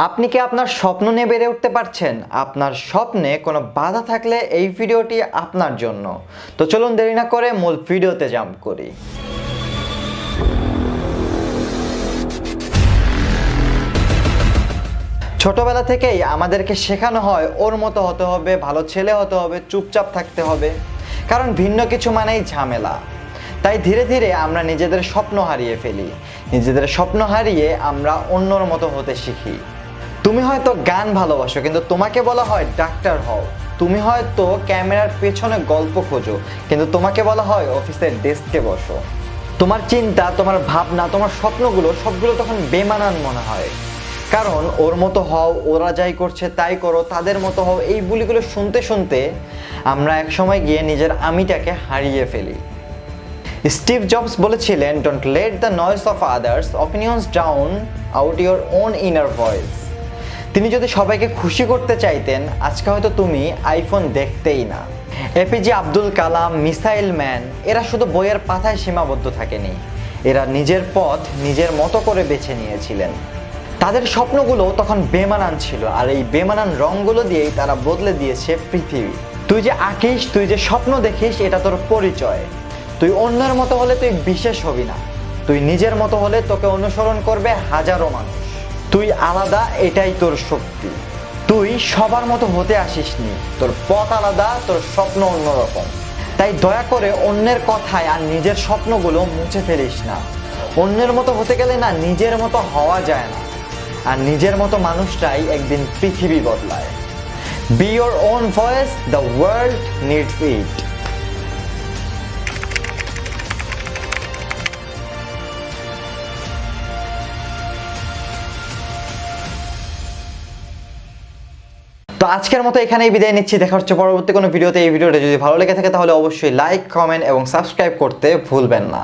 আপনি কি আপনার স্বপ্ন নিয়ে বেড়ে উঠতে পারছেন? আপনার স্বপ্নে কোনো বাধা থাকলে এই ভিডিওটি আপনার জন্য। তো চলুন দেরি না করে মূল ভিডিওতে জাম্প করি। ছোটবেলা থেকেই আমাদেরকে শেখানো হয়, ওর মতো হতে হবে, ভালো ছেলে হতে হবে, চুপচাপ থাকতে হবে। কারণ ভিন্ন কিছু মানেই ঝামেলা। তাই ধীরে ধীরে আমরা নিজেদের স্বপ্ন হারিয়ে ফেলি। নিজেদের স্বপ্ন হারিয়ে আমরা অন্যর মতো হতে শিখি। তুমি হয়তো গান ভালোবাসো, কিন্তু তোমাকে বলা হয় ডাক্তার হও। তুমি হয়তো ক্যামেরার পেছনে গল্প খোঁজো, কিন্তু তোমাকে বলা হয় অফিসের ডেস্কে বসো। তোমার চিন্তা, তোমার ভাবনা, তোমার স্বপ্নগুলো, সবগুলো তখন বেমানান মনে হয়। কারণ ওর মতো হও, ওরা যাই করছে তাই করো, তাদের মতো হও, এই বুলিগুলো শুনতে শুনতে আমরা এক সময় গিয়ে নিজের আমিটাকে হারিয়ে ফেলি। স্টিভ জবস বলেছিলেন don't let the noise of others opinions down out your own inner voice তিনি যদি সবাইকে খুশি করতে চাইতেন, আজকে হয়তো তুমি আইফোন দেখতেই না। APJ Abdul Kalam, missile man, এরা শুধু বইয়ের পাতায় সীমাবদ্ধ থাকেনি। এরা নিজের পথ নিজের মতো করে বেছে নিয়েছিলেন। তাদের স্বপ্নগুলো তখন বেমানান ছিল, আর এই বেমানান রঙগুলো দিয়েই তারা বদলে দিয়েছে পৃথিবী। তুই যে আঁকিস, তুই যে স্বপ্ন দেখিস, এটা তোর পরিচয়। তুই অন্যের মতো হলে তুই বিশেষ হবি না। তুই নিজের মতো হলে তোকে অনুসরণ করবে হাজারো মানুষ। তুই আলাদা, এটাই তোর শক্তি। তুই সবার মতো হতে আসিসনি। তোর পথ আলাদা, তোর স্বপ্ন অন্যরকম। তাই দয়া করে অন্যের কথায় আর নিজের স্বপ্নগুলো মুছে ফেলিস না। অন্যের মতো হতে গেলে না নিজের মতো হওয়া যায় না। আর নিজের মতো মানুষটাই একদিন পৃথিবী বদলায়। Be your own voice the world needs it তো আজকের মতো এখানেই বিদায় নিচ্ছি। দেখা হচ্ছে পরবর্তী কোনো ভিডিওতে। এই ভিডিওটা যদি ভালো লেগে থাকে তাহলে অবশ্যই লাইক কমেন্ট এবং সাবস্ক্রাইব করতে ভুলবেন না।